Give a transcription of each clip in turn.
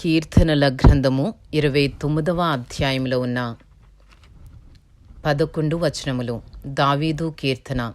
కీర్తనల గ్రంథము ఇరవై తొమ్మిదవ అధ్యాయంలో ఉన్న పదకొండు వచనములు. దావీదు కీర్తన.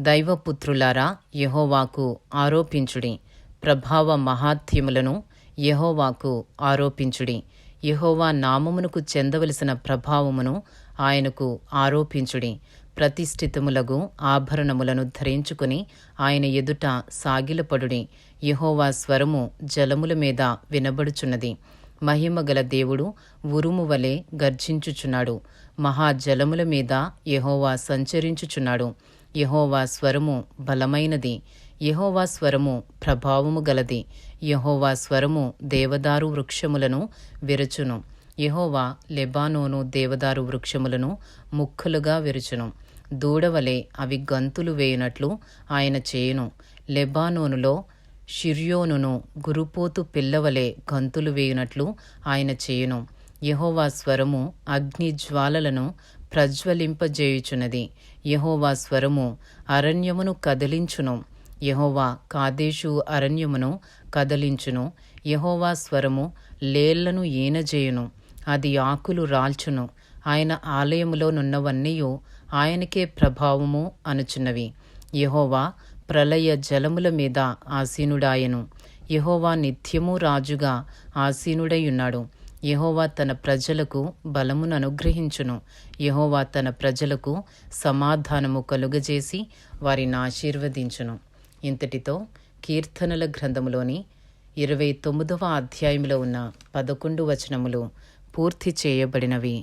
దైవపుత్రులారా యహోవాకు ఆరోపించుడి. ప్రభావ మహాత్యములను యహోవాకు ఆరోపించుడి. యెహోవా నామమునకు చెందవలసిన ప్రభావమును ఆయనకు ఆరోపించుడి. ప్రతిష్ఠితములగు ఆభరణములను ధరించుకుని ఆయన ఎదుట సాగిలపడుడి. యహోవా స్వరము జలముల మీద వినబడుచున్నది. మహిమగల దేవుడు ఉరుము వలె గర్జించుచున్నాడు. మహాజలముల మీద యహోవా సంచరించుచున్నాడు. యహోవా స్వరము బలమైనది. యహోవా స్వరము ప్రభావము గలది. యహోవా స్వరము దేవదారు వృక్షములను విరచును. యహోవా లెబానోను దేవదారు వృక్షములను ముక్కలుగా విరుచును. దూడవలే అవి గంతులు వేయునట్లు ఆయన చేయును. లెబానోనులో షిర్యోనును గురుపోతు పిల్లవలే గంతులు వేయునట్లు ఆయన చేయును. యహోవా స్వరము అగ్ని జ్వాలలను ప్రజ్వలింపజేయుచున్నది. యహోవా స్వరము అరణ్యమును కదిలించును. యహోవా కాదేశు అరణ్యమును కదలించును. యహోవా స్వరము లేళ్ళను ఈనజేయును. అది ఆకులు రాల్చును. ఆయన ఆలయములోనున్నవన్నీయు ఆయనకే ప్రభావము అనుచున్నవి. యహోవా ప్రళయ జలముల మీద ఆసీనుడాయను. యహోవా నిత్యము రాజుగా ఆసీనుడైయున్నాడు యహోవా తన ప్రజలకు బలమును అనుగ్రహించును. యహోవా తన ప్రజలకు సమాధానము కలుగజేసి వారిని ఆశీర్వదించును. ఇంతటితో కీర్తనల గ్రంథములోని ఇరవై తొమ్మిదవ అధ్యాయంలో ఉన్న పదకొండు వచనములు పూర్తి చేయబడినవి